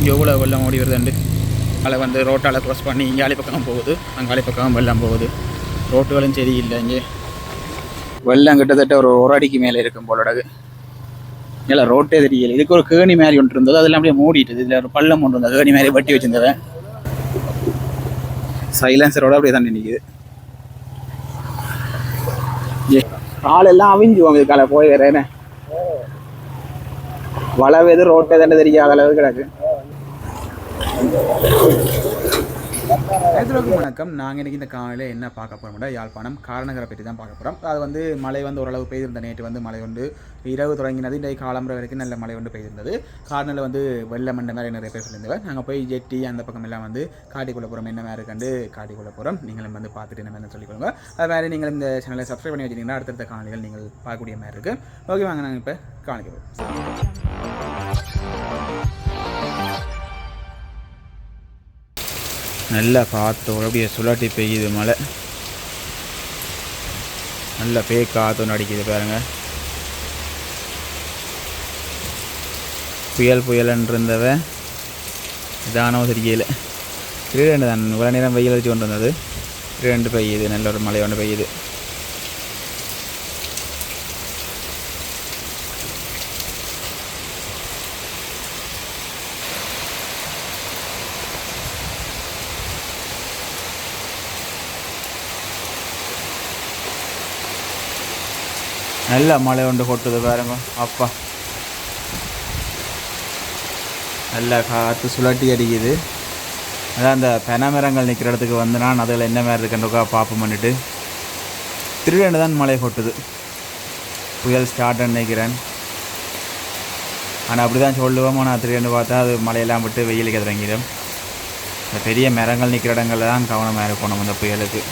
இங்கே எவ்வளோ வெள்ளம் ஓடி வருதுண்டு அதில் வந்து ரோட்டால் க்ராஸ் பண்ணி இங்காலி பக்கம் போகுது. அங்காலி பக்கம் வெள்ளம் போகுது. ரோட்டுகளும் சரியில்லை இங்கே. வெள்ளம் கிட்டத்தட்ட ஒரு ஒரு அடிக்கு மேலே இருக்கும் போலடகு இல்லை ரோட்டே தெரியல. இதுக்கு ஒரு கேணி மாதிரி ஒன்று இருந்தது. அதெல்லாம் அப்படியே மூடிட்டுது இதில் ஒரு பள்ளம் ஒன்று இருந்தது. கேணி மாதிரி வட்டி வச்சிருந்தவன். சைலன்சரோட அப்படியே தண்ணி நிற்குது காலெல்லாம் அவிஞ்சுவோம் இது காலை போய் வேற என்ன? வளவு ரோட்டை தானே தெரியாத அளவு கிடக்கு. நேற்றுக்கு வணக்கம். நாங்கள் இன்றைக்கி இந்த காலையில் என்ன பார்க்க போகிறோம்னா யாழ்ப்பாணம் காரணகரை பற்றி தான் பார்க்க போகிறோம் அது வந்து மழை வந்து ஓரளவு பெய்திருந்த நேற்று வந்து மழை வந்து இரவு தொடங்கினது. இன்றைக்கு காலம்புற வரைக்கும் நல்ல மழை வந்து பெய்திருந்தது. காரணத்தில் வந்து வெள்ளம் மண்ட மாதிரி நிறைய பேர் சொல்லியிருந்தவர். நாங்கள் போய் ஜெட்டி அந்த பக்கம் எல்லாம் வந்து காட்டிக்கொள்ள போகிறோம் என்ன மாதிரி கண்டு காட்டிக்கொள்ள போகிறோம் நீங்களும் வந்து பார்த்துட்டு என்ன மாதிரி சொல்லிக்கொள்ளுங்க. அது மாதிரி நீங்கள் இந்த சேனலை சப்ஸ்கிரைப் பண்ணி வச்சிங்கன்னா அடுத்தடுத்த காலையில் நீங்கள் பார்க்கக்கூடிய மாதிரி இருக்குது ஓகே வாங்க நாங்கள் இப்போ காணிக்கிறோம் நல்லா காற்றோட அப்படியே சுழட்டி பெய்யுது மழை. நல்ல பேய் காற்றோன்னு அடிக்குது பாருங்க. புயல் புயலன்னு இருந்தவ இதானோ தெரியல திருடண்டு தான் இவ்வளோ நேரம் வெயில் அடிச்சு கொண்டு வந்தது. திருடண்டு பெய்யுது நல்ல ஒரு மழை ஒன்று பெய்யுது. நல்ல மழை ஒன்று கொட்டுது பாருங்க அப்பா நல்ல காற்று சுழட்டி அடிக்குது அதான் அந்த பெனமரங்கள் நிற்கிற இடத்துக்கு வந்து நான் அதில் என்ன மாதிரி இருக்குன்றக்கா பார்ப்போம் பண்ணிட்டு திருடண்டு தான் மழை கொட்டுது புயல் ஸ்டார்ட் நினைக்கிறேன் ஆனால் அப்படி தான் சொல்லுவோம் ஆனால் திருடண்டு பார்த்தா அது மழையெல்லாம் விட்டு வெயிலுக்கு இறங்கிடும் இந்த பெரிய மரங்கள் நிற்கிற இடங்கள்ல தான் கவனமாக இருக்கணும் இந்த புயலுக்கு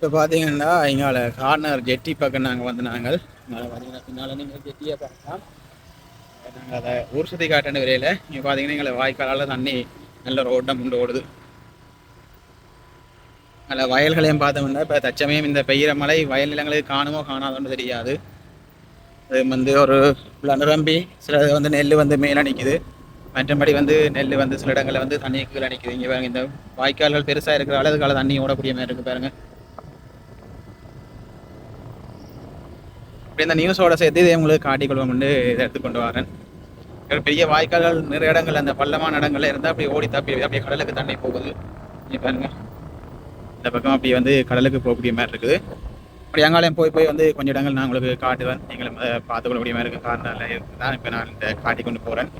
இப்போ பார்த்தீங்கன்னா இங்கால கார்னர் ஜெட்டி பக்கம் நாங்கள் வந்து நாங்கள் பார்த்தீங்கன்னா பின்னால் நீங்கள் ஜெட்டியை பார்க்கலாம். நாங்கள் அதை ஊர் சுற்றி காட்டின விலையில் இங்கே பார்த்தீங்கன்னா எங்களை வாய்க்காலால் தண்ணி நல்ல ரோட்டம் ஓட்டம் கொண்டு ஓடுது. அதில் வயல்களையும் பார்த்தோம்னா இப்போ தச்சமயம் இந்த பெய்கிற மழை வயல் நிலங்களுக்கு காணுமோ காணாதோன்னு தெரியாது. அது வந்து ஒரு நிரம்பி சில வந்து நெல் வந்து மேலே நிற்கிது மற்றபடி வந்து நெல் வந்து சில இடங்களில் வந்து தண்ணி கீழே நிற்கிது இங்கே இந்த வாய்க்கால்கள் பெருசாக இருக்கிற அளவுக்கால தண்ணி ஓடக்கூடிய மாதிரி இருக்குது பாருங்கள் அப்படி இந்த நியூஸோட சேர்த்து இதை உங்களுக்கு காட்டிக்கொள்வோம்னு இதை எடுத்துக்கொண்டு வரேன். பெரிய வாய்க்கால்கள் நிறைய இடங்கள் அந்த பள்ளமான இடங்கள்ல இருந்தால் அப்படி ஓடி தப்பி அப்படியே கடலுக்கு தண்ணி போகுது. நீங்க பாருங்க. இந்த பக்கம் அப்படி வந்து கடலுக்கு போகக்கூடிய மாதிரி இருக்குது. அப்படி அங்காலயம் போய் போய் வந்து கொஞ்சம் இடங்கள் நான் உங்களுக்கு காட்டுவேன். நீங்களும் அதை பார்த்துக்கொள்ளக்கூடிய மாதிரி இருக்குது காரணம் தான் இப்போ நான் இந்த காட்டி கொண்டு போகிறேன்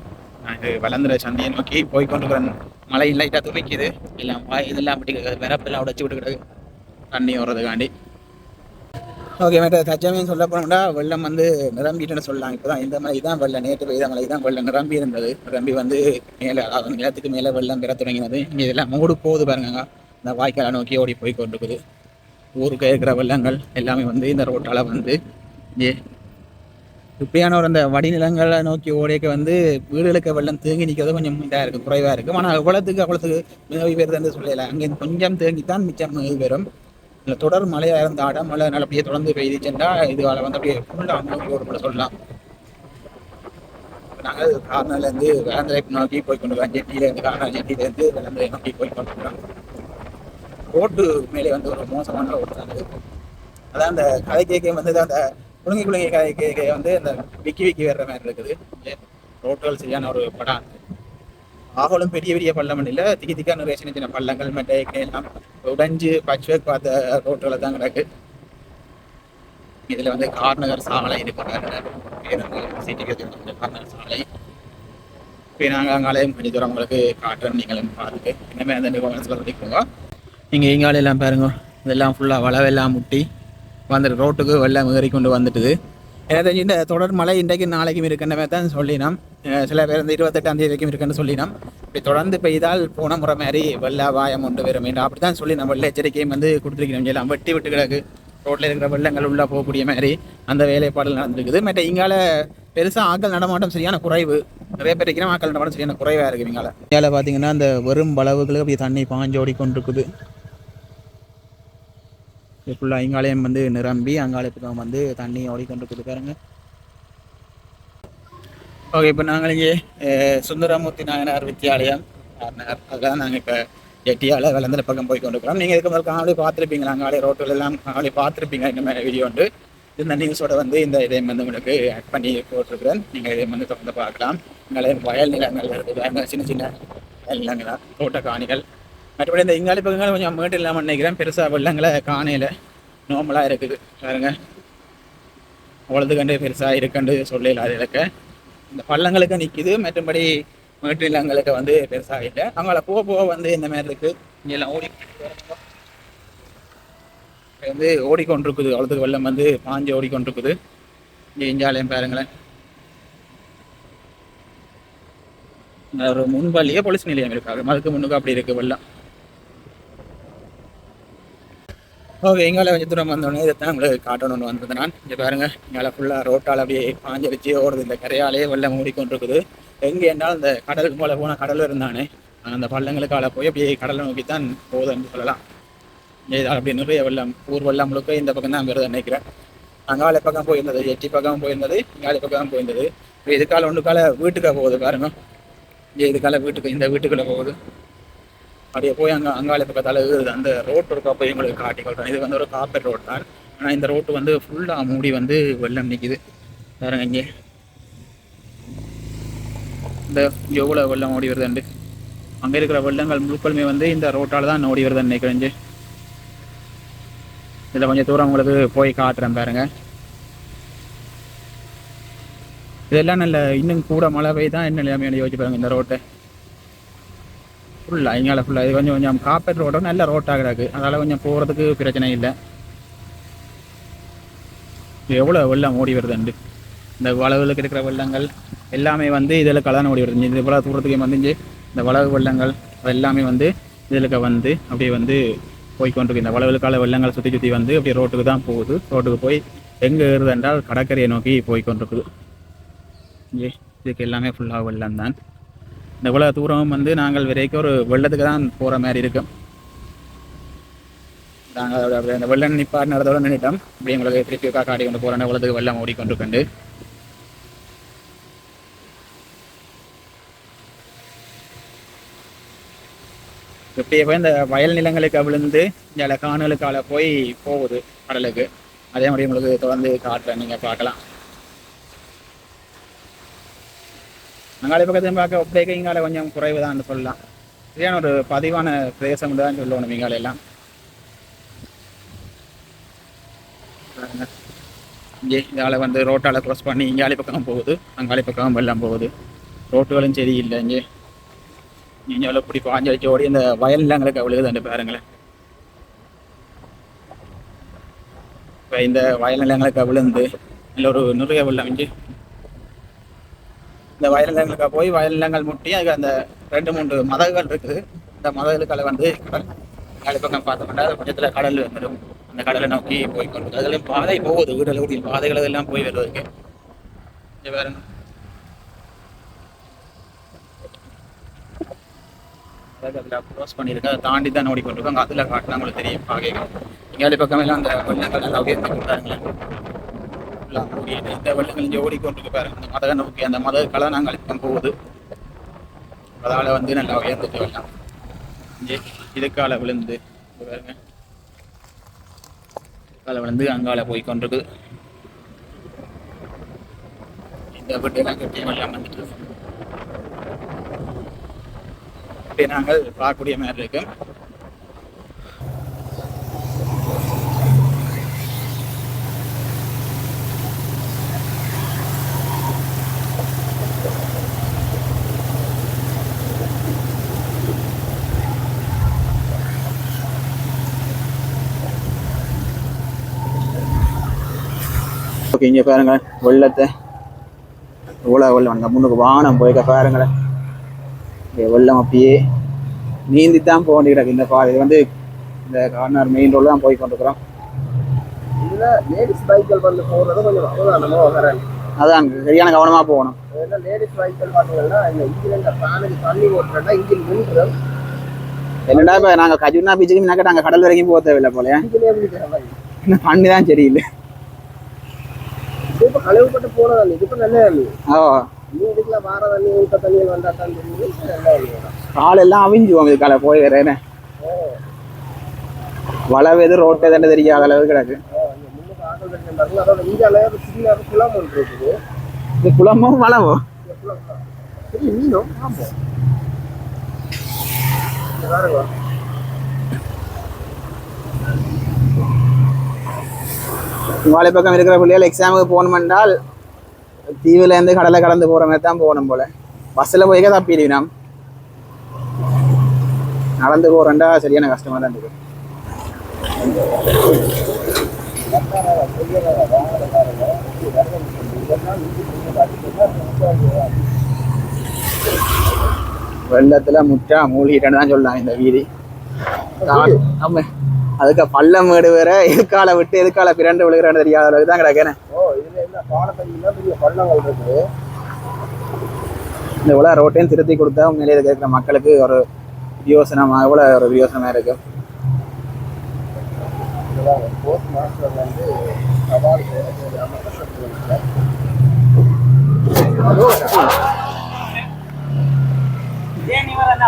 நான் இது வளர்ந்துற சந்தையை நோக்கி போய் கொண்டு போகிறேன் மழை லைட்டாக துணிக்குது எல்லாம் வாய் இதெல்லாம் அப்படி வரப்பெல்லாம் உடச்சி விட்டுக்கிட்டு தண்ணி வர்றதுக்காண்டி ஓகே மேடம் தச்சமயம் சொல்ல போனோம்னா வெள்ளம் வந்து நிரம்பிட்டுன்னு சொல்லலாம் இப்போ தான் இந்த மாதிரி தான் வெள்ளம். நேற்று பெய்த மழை தான் வெள்ளம். நிரம்பி இருந்தது. நிரம்பி வந்து மேலே அதாவது நிலத்துக்கு மேலே வெள்ளம் பெற தொடங்கினது. இங்கே இதெல்லாம் மூடு போகுது பாருங்க இந்த வாய்க்காலை நோக்கி ஓடி போய் கொண்டிருக்குது ஊருக்கு இருக்கிற வெள்ளங்கள் எல்லாமே வந்து இந்த ரோட்டால் வந்து இங்கே இப்படியான ஒரு அந்த வடிநிலங்களை நோக்கி ஓடிக்க வந்து வீடுகளுக்கு வெள்ளம் தேங்கி நிற்கிறது கொஞ்சம் இதாக இருக்குது குறைவாக இருக்கும் ஆனால் அவ்வளோத்துக்கு அவ்வளோத்துக்கு மிதவி பெறுதுன்னு சொல்லலை. அங்கே கொஞ்சம் தேங்கி தான் மிச்சம் மிதவி பெறும். இல்லை தொடர் மழையாக இருந்தாட மழை நல்ல அப்படியே தொடர்ந்து பெய்துச்சுன்னா இதுவால் வந்து அப்படியே ஃபுல்லாக நோக்கி ஒரு சொல்லலாம். நாங்கள் கார்னர்லேருந்து வேந்தரை நோக்கி போய் கொண்டு வரோம். ஜெட்டியிலேருந்து கார்னர் ஜெட்டியிலேருந்து வேந்தரை நோக்கி போய் கொண்டு வரோம். ரோட்டு மேலே வந்து ஒரு மோசமான ரோடு அது. அதான் அந்த கதை கேட்க வந்து அந்த குழந்தை குழந்தை கதை கேட்க வந்து அந்த விக்கி விக்கி வர்ற மாதிரி இருக்குது. ரோட்டுகள் சரியான ஒரு படம் ஆகலும் பெரிய பெரிய பள்ளம் இல்லை. திக்கி திக்கா நிறைய சின்ன சின்ன பள்ளங்கள் மட்டை எல்லாம் உடைஞ்சு பச்சை பார்த்த ரோட்டில் தான் கிடக்கு. இதுல வந்து கார்நகர் சாலை இருக்கிறாங்க கார்நகர் சாலை. இப்போ நாங்கள் அங்காலையும் கொஞ்சம் தூரம் உங்களுக்கு காட்டுறோம் நீங்களும் பார்த்துட்டு இனிமேல் அந்த நிறுவனத்தில் வந்துக்கோங்க நீங்கள் இங்கால எல்லாம் பாருங்க. இதெல்லாம் ஃபுல்லாக வளவெல்லாம் முட்டி. வந்துட்டு ரோட்டுக்கு வெள்ளம் ஏறி கொண்டு வந்துட்டுது. எனக்கு தெரிஞ்சு இந்த தொடர் மழை இன்றைக்கு நாளைக்கும் இருக்கின்ற மாதிரி தான் சொல்லினோம். சில பேர் இந்த இருபத்தெட்டாம் தேதி வரைக்கும் இருக்குன்னு சொல்லினோம். இப்படி தொடர்ந்து பெய்தால் போன முறை மாதிரி வெள்ள அபாயம் ஒன்று வரும் என்று அப்படி தான் சொல்லி நம்ம வெள்ள எச்சரிக்கையும் வந்து கொடுத்துருக்கணும் எல்லாம் வெட்டி விட்டு கிடக்கு. ரோட்டில் இருக்கிற வெள்ளங்கள் உள்ளே போகக்கூடிய மாதிரி அந்த வேலைப்பாடல் நடந்திருக்குது. மற்ற இங்கால பெருசாக ஆக்கள் நடமாட்டம் சரியான குறைவு. நிறைய பேர் இருக்கிற ஆக்கள் நடமாட்டம் சரியான குறைவாக இருக்குது இங்கால. இங்கால பார்த்தீங்கன்னா அந்த வெறும் வளவுகளுக்கு அப்படி தண்ணி பாஞ்சோடி கொண்டிருக்குது ஃபுல்லாக அங்காலயம் வந்து நிரம்பி அங்காள பக்கம் வந்து தண்ணி ஓடிக்கொண்டு பாருங்க. ஓகே இப்போ நாங்கள் இங்கே சுந்தரமூர்த்தி நாயனார் வித்தியாலயம் நாயனார். நாங்கள் இப்போ எட்டியால் விளந்திர பக்கம் போய் கொண்டிருக்கிறோம். நீங்கள் இதுக்கு முதல் காவலி பார்த்துருப்பீங்களா? அங்காலே ரோட்டில் எல்லாம் காவலி பார்த்துருப்பீங்க. இந்த மாதிரி வீடியோ உண்டு. இந்த நியூஸோட வந்து இந்த இதையும் வந்து உங்களுக்கு ஆட் பண்ணி போட்டிருக்கிறேன். நீங்கள் இதை வந்து தொடர்ந்து பார்க்கலாம். நிறைய வயல் நிலங்கள் இருக்குது சின்ன சின்ன வயல் தோட்ட காணிகள் மற்றபடி இந்த இங்காலி பக்கங்கள் கொஞ்சம் மேட்டு இல்லாமல் நினைக்கிறேன். பெருசாக வெள்ளங்களை காணையில் நார்மலாக இருக்குது. பாருங்க. அவ்வளவு கண்டு பெருசாக இருக்குன்னு சொல்லல அது இலக்க இந்த பள்ளங்களுக்கு நிற்கிது மற்றபடி மேட்டு நிலங்களுக்கு வந்து பெருசாக இல்லை. அவங்கள போக போக வந்து இந்த மாதிரி இருக்கு. இங்க எல்லாம் ஓடி வந்து ஓடிக்கொண்டிருக்குது. அவ்வளோத்துக்கு வெள்ளம் வந்து பாஞ்சு ஓடிக்கொண்டிருக்குது. இங்கே இஞ்சாலயம் பாருங்களேன். ஒரு முன்பாலியே போலீஸ் நிலையம் இருக்காது அதுக்கு முன்னுக்கு அப்படி இருக்கு வெள்ளம். ஓகே எங்கால கொஞ்சம் தூரம் வந்தோடனே இதை தான் உங்களுக்கு காட்டணும்னு வந்தது. நான் இங்கே பாருங்க எங்களால் ஃபுல்லாக ரோட்டால் அப்படியே பாஞ்சரிச்சு ஓடுது. இந்த கரையாலே வெள்ளம் மூடிக்கொண்டிருக்குது. எங்கே என்றால் இந்த கடலுக்கு போல போன கடல் இருந்தானே அந்த பள்ளங்களுக்கால போய் அப்படியே கடலை நோக்கி தான் போகுதுன்னு சொல்லலாம். இதால் அப்படி நிறைய வெள்ளம் ஊர் வெள்ளம் முழுக்க இந்த பக்கம் தான் வருது நினைக்கிறேன். அங்கால பக்கம் போயிருந்தது எட்டி பக்கம் போயிருந்தது இங்கால பக்கம் போயிருந்தது. இப்போ இதுக்கால ஒன்றுக்கால வீட்டுக்காக போகுது பாருங்க. இதுக்கால வீட்டுக்கு இந்த வீட்டுக்குள்ளே போகுது. அப்படியே போய் அங்கே அங்காளி பக்கத்தால் இருக்குது அந்த ரோட் இருக்கா போய் உங்களுக்கு காட்டி கொள்றேன் இது வந்து ஒரு காப்பர் ரோட் தான். ஆனால் இந்த ரோட்டு வந்து ஃபுல்லாக மூடி வந்து வெள்ளம் நிற்கிது பாருங்க இங்கே. இந்த எவ்வளோ வெள்ளம் ஓடி வருதுண்டு அங்கே இருக்கிற வெள்ளங்கள் முழுக்களுமே வந்து இந்த ரோட்டால் தான் ஓடி வருதுன்னு நினைக்கிறேன் இதில் கொஞ்சம் தூரம் உங்களுக்கு போய் காட்டுறேன் பாருங்க. இதெல்லாம் நல்ல இன்னும் கூட மழை பெய்தான் என்ன நிலைமையான யோசிச்சு பாருங்க இந்த ரோட்டை ஃபுல்லாக இங்கால ஃபுல்லாக இது கொஞ்சம் கொஞ்சம் காப்பேட் ரோடும் நல்ல ரோட்டாக கிடக்கு அதனால் கொஞ்சம் போகிறதுக்கு பிரச்சனை இல்லை எவ்வளோ வெள்ளம் ஓடி வருதுண்டு இந்த வளவுகளுக்கு இருக்கிற வெள்ளங்கள் எல்லாமே வந்து இதில் கலந்து ஓடி வருது இது இவ்வளோ தூரத்துக்கு வந்துச்சு இந்த வளவு வெள்ளங்கள் எல்லாமே வந்து இதில் வந்து அப்படியே வந்து போய் கொண்டிருக்கு இந்த வளவுகளுக்கால வெள்ளங்கள் சுற்றி சுற்றி வந்து அப்படியே ரோட்டுக்கு தான் போகுது ரோட்டுக்கு போய் எங்கே இருது என்றால் கடற்கரையை நோக்கி போய் கொண்டிருக்குது இதுக்கு எல்லாமே ஃபுல்லாக வெள்ளம் தான் இந்த இவ்வளோ தூரம் வந்து நாங்கள் விரைக்கும் ஒரு வெள்ளத்துக்கு தான் போகிற மாதிரி இருக்கும் நாங்கள் அந்த வெள்ளம் நிப்பாடு நடந்தோட நின்றுட்டோம் இப்படி எங்களுக்கு திருப்பி காட்டி கொண்டு போகிறோம் வெள்ளத்துக்கு வெள்ளம் ஓடிக்கொண்டிருக்கண்டு இப்படியே போய் இந்த வயல் நிலங்களுக்கு விழுந்து இந்த காணலுக்கால போய் போகுது கடலுக்கு. அதே மாதிரி உங்களுக்கு தொடர்ந்து காட்டுறேன். நீங்கள் பார்க்கலாம். அங்காளி பக்கத்தையும் பார்க்க அப்படியே இங்கால கொஞ்சம் குறைவு தான் சொல்லலாம். சரியான ஒரு பதிவான பிரதேசம் தான் சொல்லணும் இங்கால எல்லாம். இங்கே இங்கால வந்து ரோட்டால க்ராஸ் பண்ணி இங்காலி பக்கம் போகுது அங்காளி பக்கம் வெள்ளம் போகுது. ரோட்டுகளும் சரியில்லை இங்கே. இங்கே எவ்வளோ இப்படி பாஞ்சடிச்சு ஓடி இந்த வயல் நிலங்களுக்கு அவ்வளவு பாருங்களேன். இப்போ இந்த வயல் நிலங்களுக்கு விழுந்து இல்லை ஒரு நிறைய வெள்ளம் இங்கே. இந்த வயல் நிலங்களுக்கு போய் வயல் நிலங்கள் முட்டி அதுக்கு அந்த ரெண்டு மூன்று மதகுகள் இருக்குது. இந்த மதகுகளை வந்து கடல் பக்கம் பார்த்தோம்னா அது பக்கத்தில் கடல் வந்துடும். அந்த கடலை நோக்கி போய் கொண்டு அதுலேயும் பாதை போகுது. வீடுல ஊட்டி பாதைகள் எல்லாம் போய் வருவதுக்கு வேற அதில் க்ளோஸ் பண்ணியிருக்கு. அதை தாண்டி தான் ஓடிக்கொண்டிருக்காங்க. அதில் காட்டினா உங்களுக்கு தெரியும். பாகைகள். இங்காலி பக்கம் எல்லாம் அந்த வெள்ளங்கள் எல்லாம் எல்லாம் மூடி இந்த வெள்ளங்கள் இங்கே ஓடிக்கொண்டிருக்கு பாருங்க. அந்த மத நோக்கி அந்த மத கலை நாங்கள் பக்கம் போகுது. அதால் வந்து நல்லா உயர்ந்துட்டு வரலாம் இங்கே இதுக்கால விழுந்து பாருங்க. இதுக்கால விழுந்து அங்கால போய் கொண்டிருக்கு இந்த வீட்டெல்லாம் கட்டி வெள்ளம் வந்துட்டு இப்படி நாங்கள் பார்க்கக்கூடிய மாதிரி இருக்கு. ஓகே இங்கே பாருங்க வெள்ளத்தை இவ்வளோ வெள்ளம்? அந்த முன்னுக்கு வானம் போய்க்க பாருங்களேன். இங்கே வெள்ளம் அப்படியே நீந்தி தான் போக வேண்டியது இந்த பாதை வந்து இந்த கார்னர் மெயின் ரோடு தான் போய் கொண்டிருக்கிறோம். இதுல லேடிஸ் பைக்கள் வந்து கொஞ்சம் வரேன் அதான் சரியான கவனமாக போகணும். ஏன்னா லேடிஸ் பைக்கள் பார்த்தீங்கன்னா இந்த இன்ஜின் இந்த ஃபேனுக்கு தண்ணி ஓட்டுறா இன்ஜின் நின்றுடும். என்னடா இப்போ நாங்கள் கஜுனா பீச்சுக்கு முன்னாக்க நாங்கள் கடல் வரைக்கும் போக தேவையில்லை போல இன்னும் தண்ணி தான் சரியில்லை இது இப்போ கழுவுப்பட்டு போனது இது இப்போ நல்ல தண்ணி ஓ நீ இதுக்குள்ள வார தண்ணி ஊட்ட தண்ணியில் வந்தா தான் தெரியுது. இது நல்ல தண்ணி வரும். கால் போய் என்ன? வளவு எது ரோட்டு எதுன்னு தெரியாத அளவு கிடக்கு. ஆ, இங்க முன்னுக்கு ஆட்கள் வச்சிருந்தாங்க அதோட இந்தியால ஒரு சின்ன ஒரு குளம் ஒன்று இருக்குது இது குளமும் வளவோ இந்த குளம் தான். சரி மீனும் வாழை பக்கம் இருக்கிற பிள்ளைகள் எக்ஸாமுக்கு போகணுமென்றால் தீவுல இருந்து கடலை கடந்து போற மாதிரி தான் போகணும் போல. பஸ்ஸில் போய்க்க தப்பிடுவி நாம். நடந்து போறேன்டா சரியான கஷ்டமா தான் இருக்கு. வெள்ளத்துல முற்றா மூழ்கிட்டேன்னு தான் சொல்லலாம் இந்த வீதி. கா- ஆமா. அதுக்கு பள்ளம் மேடு வேற எதுக்கால விட்டு எதுக்கால பிறண்டு விழுகிறான்னு தெரியாத அளவுக்கு தான் கிடக்கேன் ஓ இதுல என்ன பாலத்தண்ணிலாம் பெரிய பள்ளங்கள் இருக்குது. இந்த இவ்வளோ ரோட்டையும் திருத்தி கொடுத்தா உண்மையிலே இருக்கிற மக்களுக்கு ஒரு யோசனமாக எவ்வளோ ஒரு யோசனமாக இருக்கு.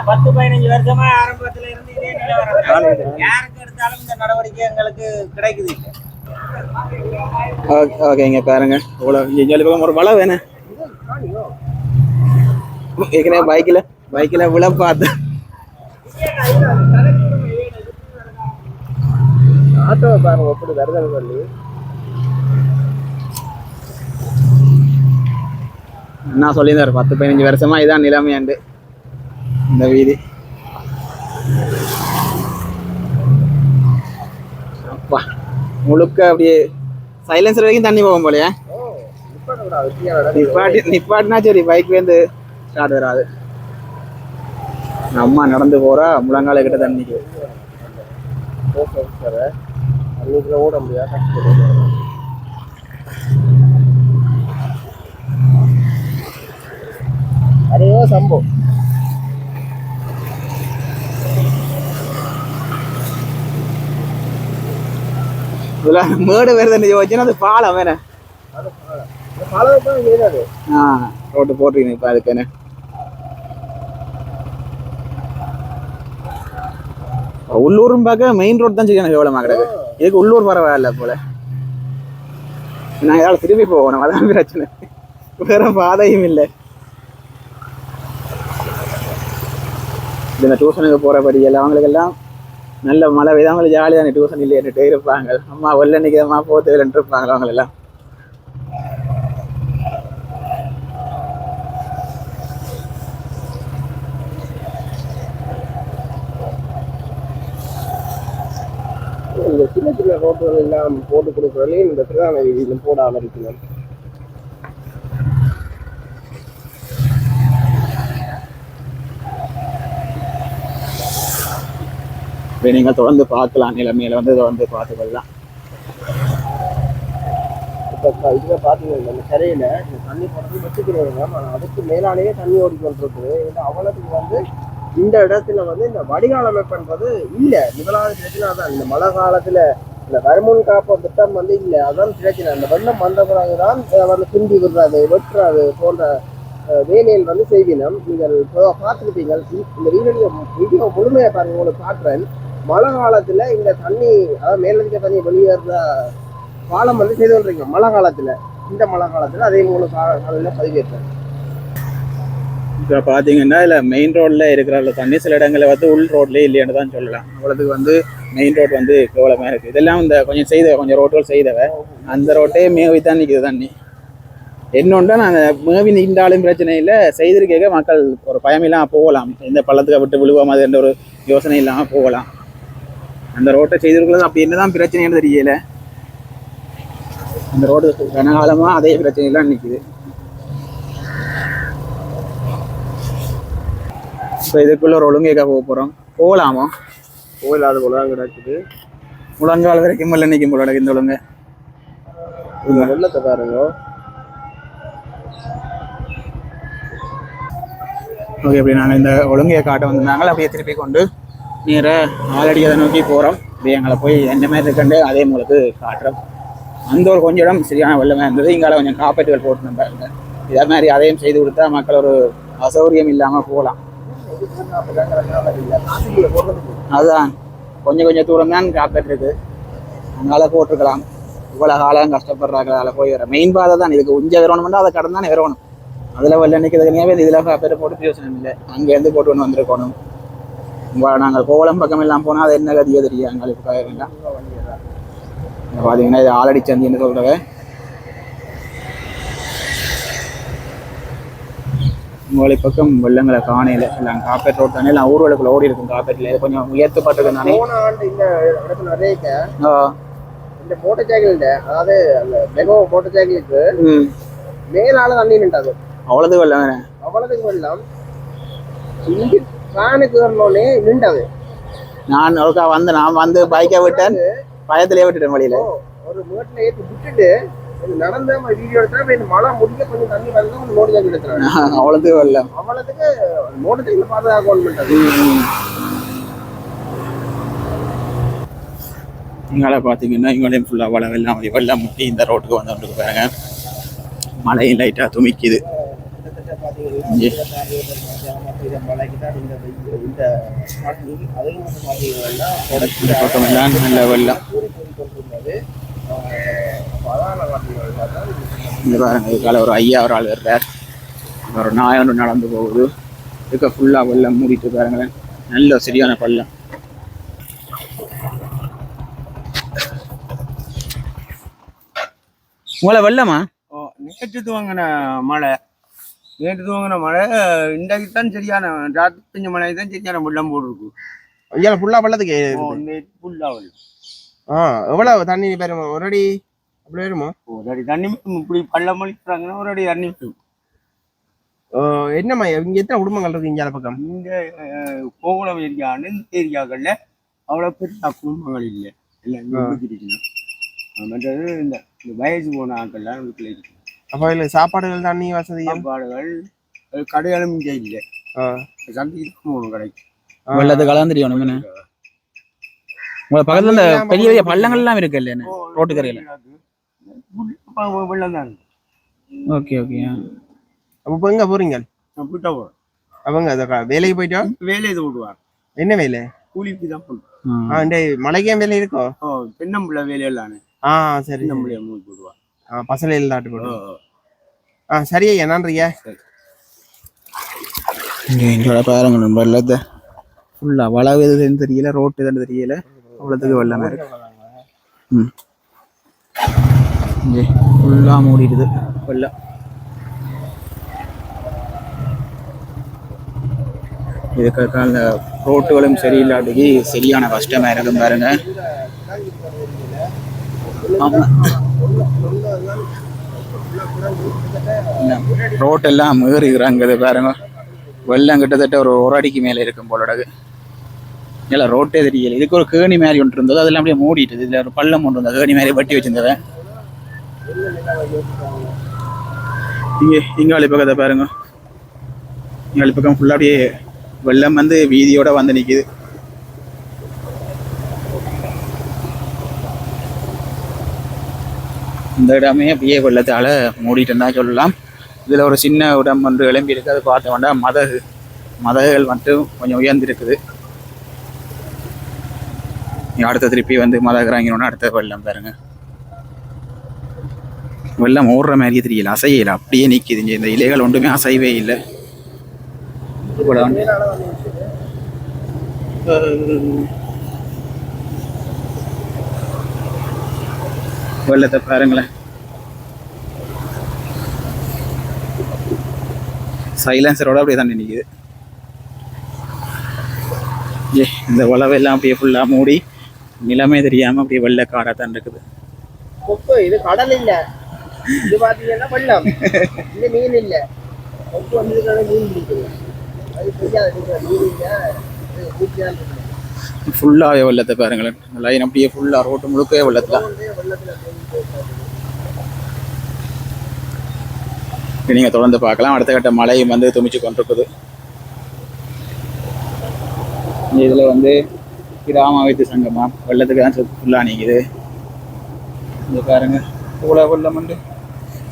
பத்து பதினஞ்சு வருஷமா ஆரம்பத்துல இருந்து இதே நிலவரம். எடுத்தாலும் இந்த நடவடிக்கை எங்களுக்கு கிடைக்குது இல்லை ஓகே ஓகே இங்கே பாருங்க. இவ்வளோ இங்கே பக்கம் ஒரு வளம் வேணும் ஏற்கனவே பைக்கில் பைக்கில் விழ பார்த்தேன் ஆட்டோவை பாருங்க எப்படி வருதல் பண்ணி நான் சொல்லியிருந்தார் பத்து பதினஞ்சு வருஷமா இதான் நிலைமையாண்டு. இந்த வீதி. முழுக்க அப்படியே சைலன்சர் வரைக்கும் தண்ணி போகும் போலயே. நிப்பாட்டி நிப்பாட்டினா சரி பைக் வந்து ஸ்டார்ட் வராது. அம்மா நடந்து போறா முழங்கால கிட்ட தண்ணிக்கு ஓட முடியாது கஷ்டப்படுறாங்க அதே சம்பவம் மேடு வேறு தண்ணி அது பாலம் வேணே பாலம் ஆ ரோட்டு போட்டுருக்கீங்க இப்போ அதுக்கு உள்ளூரும் பார்க்க மெயின் ரோடு தான் சரியான எவ்வளோ கிடக்கு இதுக்கு உள்ளூர் பரவாயில்ல போல நான் ஏதாவது திரும்பி போகணும் அதான் பிரச்சனை வேற பாதையும் இல்லை இந்த டியூஷனுக்கு போகிறபடி எல்லாம் அவங்களுக்கெல்லாம் நல்ல மழை பெய்து அவங்களுக்கு ஜாலியாக டியூஷன் நின்று இருப்பாங்க. அம்மா வெள்ள நிற்கிறமா போத்து இல்லைன்ட்டு இருப்பாங்க அவங்களெல்லாம்? இந்த சின்ன சின்ன ரோட்டுகள் எல்லாம் போட்டு கொடுக்குறதுலையும் இந்த பிரதான போட போடாமல் இருக்கணும் இப்போ நீங்கள் தொடர்ந்து பார்க்கலாம் நிலைமையில வந்து இதை வந்து பார்த்துக்கலாம். இப்போ இதில் பார்த்தீங்கன்னா இந்த கரையில் இந்த தண்ணி போடுறது வச்சுக்கிறவங்க ஆனால் அதுக்கு மேலாலேயே தண்ணி ஓடிக்கொண்டிருக்குது இது அவ்வளோத்துக்கு வந்து இந்த இடத்துல வந்து இந்த வடிகால் அமைப்புன்றது இல்லை. முதலாவது பிரச்சனை அதான். இந்த மழை காலத்தில் இந்த வருமுன் காப்பு திட்டம் வந்து இல்லை. அதான் பிரச்சனை. அந்த வெள்ளம் வந்த பிறகு தான் வந்து துண்டி விடுறது வெட்டுறது போன்ற வேலையில் வந்து செய்வினம் நீங்கள் பொதுவாக பார்த்துருப்பீங்க இந்த வீடியோ வீடியோ முழுமையாக பாருங்க. உங்களுக்கு காட்டுறேன். மழை காலத்தில் இந்த தண்ணி அதாவது மேல தண்ணி வெளியேற பாலம் வந்து செய்து கொண்டிருக்கீங்க மழை காலத்துல இந்த மழை காலத்துல அதே மூணு காலையில் பதிவேற்றேன் இப்போ பார்த்தீங்கன்னா இல்லை மெயின் ரோட்ல இருக்கிற தண்ணி சில இடங்களில் வந்து உள் ரோட்லேயே இல்லைன்னு தான் சொல்லலாம். அவ்வளோத்துக்கு வந்து மெயின் ரோட் வந்து கேவலமாக இருக்குது இதெல்லாம் இந்த கொஞ்சம் செய்த கொஞ்சம் ரோட்டுகள் செய்தவ அந்த ரோட்டே மேவி தான் நிற்குது தண்ணி. என்னொன்றா நான் மேவி நின்றாலும் பிரச்சனை இல்லை செய்திருக்க மக்கள் ஒரு பயமில்லாமல் போகலாம். எந்த பள்ளத்துக்கு விட்டு விழுவோம் அது என்ற ஒரு யோசனை இல்லாமல் போகலாம். அந்த ரோட்டை செய்திருக்கிறது அப்படி என்னதான் பிரச்சனைன்னு தெரியல. இந்த ரோடு கனகாலமா அதே பிரச்சனைலாம் நிக்குது. இப்போ இதுக்குள்ள ஒரு ஒழுங்கேக்கா போக போறோம். போகலாமா? கோயிலாத போல தான் கிடக்குது. முழங்கால் வரைக்கும் மேல நிற்கும் போல எனக்கு இந்த ஒழுங்கு. வெள்ளத்தை பாருங்க. ஓகே அப்படி நாங்கள் இந்த ஒழுங்கையை காட்ட வந்திருந்தாங்க அப்படியே திருப்பி கொண்டு நேராக ஆலடியை நோக்கி போகிறோம் அப்படியே எங்களை போய் என்ன மாதிரி இருக்கண்டு அதே உங்களுக்கு காட்டுறோம். அந்த ஒரு கொஞ்சம் இடம் சரியான வெள்ளமாக இருந்தது. இங்கால கொஞ்சம் காப்பீட்டுகள் போட்டு பாருங்க. இதே மாதிரி அதையும் செய்து கொடுத்தா மக்கள் ஒரு அசௌகரியம் இல்லாமல் போகலாம். அதுதான். கொஞ்சம் கொஞ்சம் தூரம் தான் காப்பீட்டு இருக்கு அங்கால போட்டிருக்கலாம். இவ்வளோ காலம் கஷ்டப்படுறாங்க. அதில் போய் வர மெயின் பாதை தான். இதுக்கு உஞ்ச வரணும்னா அதை கடந்து வரணும் அதில் வெள்ள நிற்கிறது நேவே இதில் காப்பீட்டு போட்டு பிரயோசனம் இல்லை. அங்கேருந்து போட்டு ஒன்று வந்திருக்கணும். நாங்கள் கோவளம் பக்கம் எல்லாம் போனால் அது என்ன கதியோ தெரியும் இப்போ வேண்டாம் பார்த்தீங்கன்னா இது ஆலடி சந்தின்னு சொல்கிறவ உங்களை பக்கம் வெள்ளங்களை காணையில் எல்லாம் காப்பேட் ரோட் தானே எல்லாம் ஊர்வலக்குள்ள ஓடி இருக்கும் காப்பேட்டில் இது கொஞ்சம் உயர்த்தப்பட்டிருக்கு நானே. போன ஆண்டு இந்த மோட்டர் சைக்கிள் அதாவது அந்த மெகோ மோட்டர் சைக்கிளுக்கு மேலால தண்ணி நின்றது. அவ்வளோது வெள்ளம் அவ்வளவுக்கு வெள்ளம். ஃபேனுக்கு வரணும்னே நின்றது நான் ஒருக்கா வந்து நான் வந்து பைக்கை விட்டேன். பயத்திலே விட்டுட்டேன் வழியில ஒரு மேட்டில் ஏற்றி விட்டுட்டு நடந்த வீடியோ எடுத்தா மழை முடிக்க கொஞ்சம் தண்ணி வந்து மோட்டர் சைக்கிள் எடுத்துறாங்க அவ்வளோது வெள்ளம் அவ்வளவுக்கு மோட்டர் சைக்கிள் பாதுகாக்கணும் பண்றது இங்கால பார்த்தீங்கன்னா இங்களையும் ஃபுல்லாக வளம் எல்லாம் வெள்ளம் முட்டி இந்த ரோட்டுக்கு வந்து பாருங்க மழையும் லைட்டாக துமிக்குது. இதுக்கால ஒரு ஐயா ஒரு ஆள் வர்றார் ஒரு நாய் ஒன்று நடந்து போகுது இருக்க ஃபுல்லாக வெள்ளம்? மூடிட்டு பாருங்களேன் நல்ல சரியான பள்ளம் உங்களை வெள்ளமா ஓ, வாங்கின மழை நேற்று துவங்கின மழை? இன்றைக்கு தான் சரியான ராத்திரி பெஞ்ச மழை தான் சரியான வெள்ளம் போட்டிருக்கு. ஐயா ஃபுல்லா நேற்று ஃபுல்லா வெள்ளம். ஆ எவ்வளவு தண்ணி பெறும்? ஒரு அடி அப்படி வருமா? ஒரு அடி தண்ணி இப்படி பள்ளம் மொழிக்கிறாங்கன்னா ஒரு அடி தண்ணி வரும். என்னம்மா இங்க எத்தனை குடும்பங்கள் இருக்கு இந்தியால பக்கம் இந்த கோகுளம் ஏரியான்னு இந்த ஏரியாக்கள்ல அவ்வளவு பெரிய குடும்பங்கள் இல்லை. எல்லாம் இங்க மற்றது இந்த இந்த வயசு போன ஆட்கள்லாம் வீட்டில் இருக்கு அப்ப இதுல சாப்பாடுகள் தண்ணி வசதி சாப்பாடுகள் கடைகளும் இங்கே இல்லை. சந்தைக்கு போகணும் கடைக்கு. வெள்ளத்துக்கு கலந்துரியும் என்ன? உங்களை பக்கத்துல இந்த பெரிய பெரிய பள்ளங்கள்லாம் இருக்கு இல்லையா ரோட்டு கரையில வெள்ளம் தான் ஓகே ஓகே அப்ப இப்ப எங்க போறீங்க? நான் போயிட்டா போகிறேன் அவங்க அத வேலைக்கு போயிட்டா? வேலையை இது விடுவார் என்ன வேலை? கூலிக்கு தான் பண்ணுறோம் ஆ. இந்த மலைக்கே வேலை இருக்கோ? ஓ தென்னம்பிள்ளை வேலையெல்லாம் ஆ சரி தென்னம்பிள்ளைய மூடி போடுவார் பசலையில் ஓ போடு ஆ சரி ஐயா நன்றியா எங்களோட பாருங்க வெள்ளத்தை ஃபுல்லாக வளவு எதுன்னு தெரியல ரோட்டு எதுன்னு தெரியல. அவ்வளோத்துக்கு வெள்ளமாக இருக்கு. ம். இங்கே ஃபுல்லாக மூடிடுது வெள்ளம் இதுக்கு அந்த ரோட்டுகளும் சரியில்லாட்டிக்கு சரியான கஷ்டமாக இருக்கும் பாருங்க. ஆமாம் ரோட்டெல்லாம் மீறி பாருங்க. வெள்ளம் கிட்டத்தட்ட ஒரு ஒரு அடிக்கு மேலே இருக்கும் போலடகு இல்லை ரோட்டே தெரியல. இதுக்கு ஒரு கேணி மாதிரி ஒன்று இருந்தது. அதெல்லாம் அப்படியே மூடிட்டுது இதில் ஒரு பள்ளம் ஒன்று இருந்தது. கேணி மாதிரி வட்டி வச்சிருந்தவன். இங்கே இங்காளி பக்கத்தை பாருங்க. இங்காளி பக்கம் ஃபுல்லாக அப்படியே வெள்ளம் வந்து வீதியோட வந்து நிற்கிது இந்த இடமே அப்படியே வெள்ளத்தால் மூடிட்டுன்னு தான் சொல்லலாம். இதில் ஒரு சின்ன இடம் ஒன்று எழும்பி இருக்கு அது பார்த்தோம்னா மதகு மதகுகள் மட்டும் கொஞ்சம் உயர்ந்திருக்குது. அடுத்த திருப்பி வந்து மதகுறாங்கன்னு அடுத்த வெள்ளம் பாருங்க. வெள்ளம் ஓடுற மாதிரியே தெரியல அசையல. அப்படியே நிற்கிது இங்க இந்த இலைகள் ஒன்றுமே அசைவே இல்லை. வெள்ளத்தை பாருங்களேன். சைலன்சரோட அப்படியே தான் நிற்கிது ஏ இந்த உழவெல்லாம் அப்படியே ஃபுல்லாக மூடி நிலமே தெரியாமல் அப்படியே வெள்ளை காடாக தான் இருக்குது. குப்பை இது கடல் இல்லை. இது பார்த்தீங்கன்னா வெள்ளம். இது மீன் இல்லை. கொக்கு வந்து மீன் பிடிக்குது. அது தெரியாது மீன் இல்லை இது இருக்குது. ஃபுல்லாகவே வெள்ளத்தை பாருங்களேன் லைன் அப்படியே ஃபுல்லாக ரோட்டு முழுக்கவே வெள்ளத்தில். நீங்கள் தொடர்ந்து பார்க்கலாம். அடுத்த கட்ட மழையும் வந்து துமிச்சு கொண்டிருக்குது. இதில் வந்து கிராம வைத்து சங்கமா? வெள்ளத்துக்கு தான் ஃபுல்லாக நீங்குது. இங்க பாருங்க. இவ்வளோ வெள்ளம் வந்து.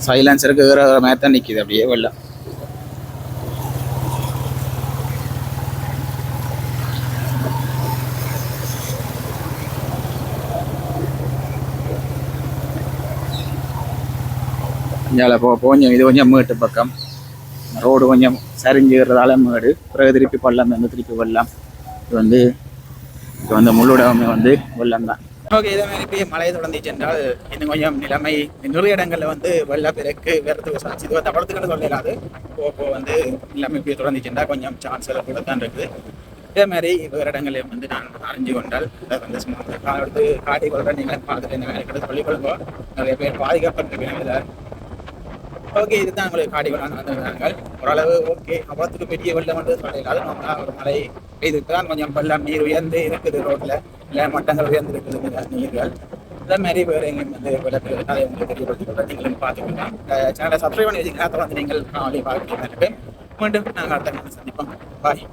சைலன்சருக்கு வேறு மேத்தான் நிற்கிது அப்படியே வெள்ளம். இங்கே போ கொஞ்சம் இது கொஞ்சம் மேட்டு பக்கம் ரோடு கொஞ்சம் சரிஞ்சுக்கிறதால மேடு பிறகு திருப்பி பள்ளம் வந்து திருப்பி வெள்ளம் இது வந்து இது வந்து முள்ளுடமே வந்து வெள்ளம் தான் ஓகே இதே மாதிரி இப்படி மழை தொடர்ந்துச்சு என்றால் இன்னும் கொஞ்சம் நிலைமை நிறைய இடங்களில் வந்து வெள்ளப்பெருக்கு வேறதுக்கு சான்ஸ் இது தவிர்த்துக்கிட்டு சொல்லலாது இப்போ வந்து நிலைமை இப்படி தொடர்ந்துச்சு கொஞ்சம் சான்ஸ் எல்லாம் கூட தான் இருக்குது இதே மாதிரி வேறு இடங்களையும் வந்து நான் அறிஞ்சு கொண்டால் அதை வந்து சும்மா எடுத்து காட்டி கொள்கிறேன் பார்த்துட்டு இந்த மாதிரி சொல்லிக் சொல்லிக்கொள்ளுங்க நிறைய பேர் பாதிக்கப்பட்டிருக்கேன் இதில் ஓகே இதுதான் உங்களுக்கு காடி கொண்டாந்து வந்திருக்காங்க ஓரளவு ஓகே. அவ்வளோத்துக்கு பெரிய வெள்ளம் வந்து சொல்லலாது நம்ம ஒரு மழை பெய்துட்டு கொஞ்சம் வெள்ளம் நீர் உயர்ந்து இருக்குது ரோட்டில் இல்லை மட்டங்கள் உயர்ந்து இருக்குது நீர்கள். அதே மாதிரி வேறு எங்கேயும் வந்து வெள்ளத்தில் அதை உங்களுக்கு தெரியப்படுத்தி நீங்களும் பார்த்துக்கலாம். சேனலை சப்ஸ்கிரைப் பண்ணி வச்சுக்கலாம் தொடர்ந்து நீங்கள் காலையை பார்க்கலாம் மீண்டும் நாங்கள் அடுத்த சந்திப்போம். பாய்